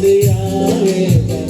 चलिया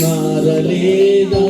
మారలేదా